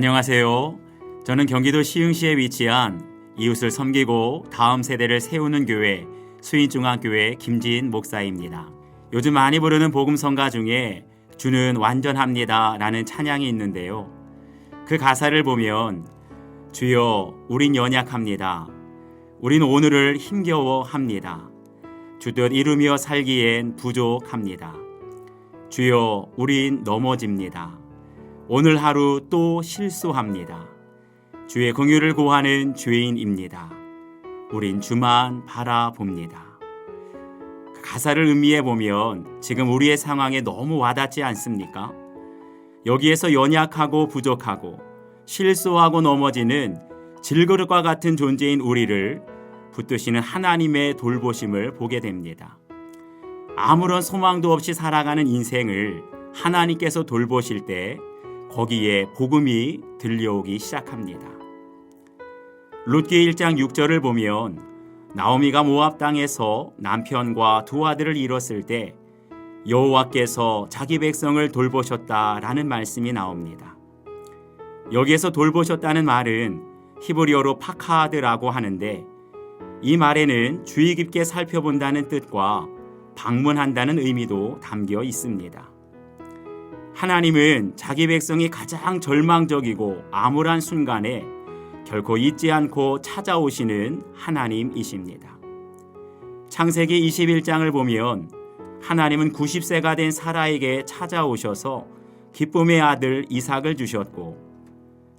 안녕하세요. 저는 경기도 시흥시에 위치한 이웃을 섬기고 다음 세대를 세우는 교회 수인중앙교회 김지인 목사입니다. 요즘 많이 부르는 복음성가 중에 주는 완전합니다 라는 찬양이 있는데요. 그 가사를 보면 주여 우린 연약합니다. 우린 오늘을 힘겨워 합니다. 주뜻 이루며 살기엔 부족합니다. 주여 우린 넘어집니다. 오늘 하루 또 실수합니다. 주의 긍휼을 구하는 죄인입니다. 우린 주만 바라봅니다. 그 가사를 음미해 보면 지금 우리의 상황에 너무 와닿지 않습니까? 여기에서 연약하고 부족하고 실수하고 넘어지는 질그릇과 같은 존재인 우리를 붙드시는 하나님의 돌보심을 보게 됩니다. 아무런 소망도 없이 살아가는 인생을 하나님께서 돌보실 때 거기에 복음이 들려오기 시작합니다. 룻기 1장 6절을 보면 나오미가 모압 땅에서 남편과 두 아들을 잃었을 때 여호와께서 자기 백성을 돌보셨다라는 말씀이 나옵니다. 여기에서 돌보셨다는 말은 히브리어로 파카드라고 하는데 이 말에는 주의 깊게 살펴본다는 뜻과 방문한다는 의미도 담겨 있습니다. 하나님은 자기 백성이 가장 절망적이고 암울한 순간에 결코 잊지 않고 찾아오시는 하나님이십니다. 창세기 21장을 보면 하나님은 90세가 된 사라에게 찾아오셔서 기쁨의 아들 이삭을 주셨고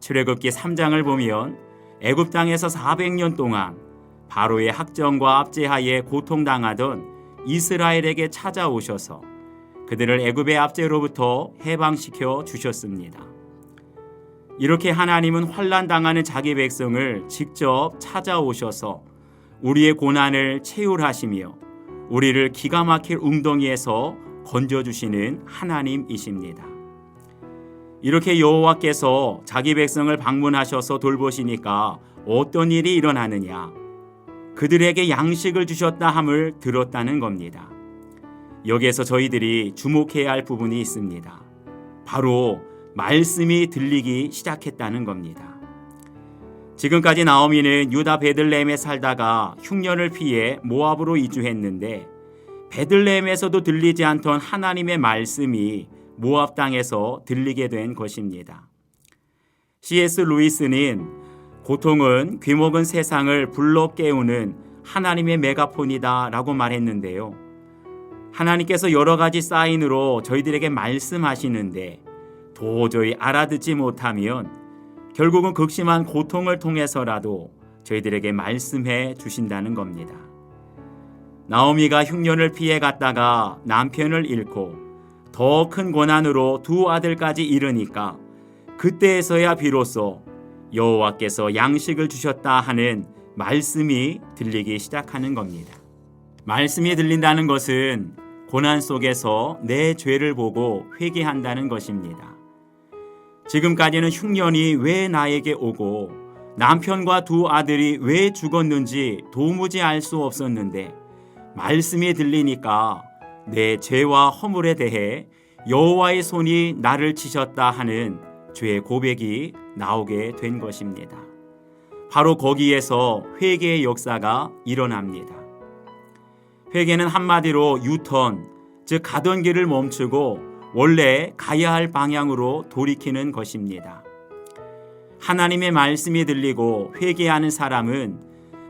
출애굽기 3장을 보면 애굽 땅에서 400년 동안 바로의 학정과 압제하에 고통당하던 이스라엘에게 찾아오셔서 그들을 애굽의 압제로부터 해방시켜 주셨습니다. 이렇게 하나님은 환란 당하는 자기 백성을 직접 찾아오셔서 우리의 고난을 채울하시며 우리를 기가 막힐 웅덩이에서 건져 주시는 하나님이십니다. 이렇게 여호와께서 자기 백성을 방문하셔서 돌보시니까 어떤 일이 일어나느냐? 그들에게 양식을 주셨다 함을 들었다는 겁니다. 여기에서 저희들이 주목해야 할 부분이 있습니다. 바로 말씀이 들리기 시작했다는 겁니다. 지금까지 나오미는 유다 베들레헴에 살다가 흉년을 피해 모압으로 이주했는데 베들레헴에서도 들리지 않던 하나님의 말씀이 모압 땅에서 들리게 된 것입니다. C.S. 루이스는 고통은 귀먹은 세상을 불러 깨우는 하나님의 메가폰이다라고 말했는데요. 하나님께서 여러 가지 사인으로 저희들에게 말씀하시는데 도저히 알아듣지 못하면 결국은 극심한 고통을 통해서라도 저희들에게 말씀해 주신다는 겁니다. 나오미가 흉년을 피해 갔다가 남편을 잃고 더 큰 고난으로 두 아들까지 잃으니까 그때에서야 비로소 여호와께서 양식을 주셨다 하는 말씀이 들리기 시작하는 겁니다. 말씀이 들린다는 것은 고난 속에서 내 죄를 보고 회개한다는 것입니다. 지금까지는 흉년이 왜 나에게 오고 남편과 두 아들이 왜 죽었는지 도무지 알 수 없었는데 말씀이 들리니까 내 죄와 허물에 대해 여호와의 손이 나를 치셨다 하는 죄의 고백이 나오게 된 것입니다. 바로 거기에서 회개의 역사가 일어납니다. 회개는 한마디로 유턴, 즉 가던 길을 멈추고 원래 가야 할 방향으로 돌이키는 것입니다. 하나님의 말씀이 들리고 회개하는 사람은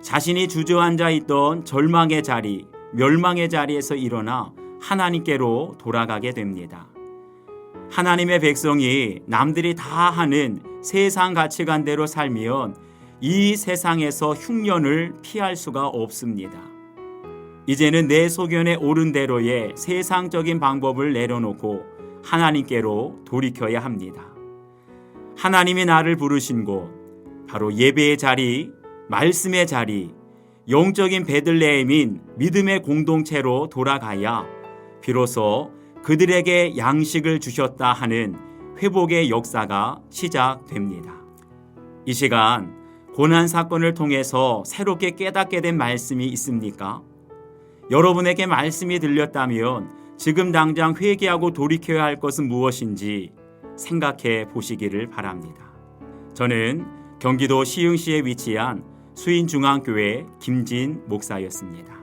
자신이 주저앉아 있던 절망의 자리, 멸망의 자리에서 일어나 하나님께로 돌아가게 됩니다. 하나님의 백성이 남들이 다 하는 세상 가치관대로 살면 이 세상에서 흉년을 피할 수가 없습니다. 이제는 내 소견에 옳은 대로의 세상적인 방법을 내려놓고 하나님께로 돌이켜야 합니다. 하나님이 나를 부르신 곳, 바로 예배의 자리, 말씀의 자리, 영적인 베들레헴인 믿음의 공동체로 돌아가야 비로소 그들에게 양식을 주셨다 하는 회복의 역사가 시작됩니다. 이 시간 고난 사건을 통해서 새롭게 깨닫게 된 말씀이 있습니까? 여러분에게 말씀이 들렸다면 지금 당장 회개하고 돌이켜야 할 것은 무엇인지 생각해 보시기를 바랍니다. 저는 경기도 시흥시에 위치한 수인중앙교회 김진 목사였습니다.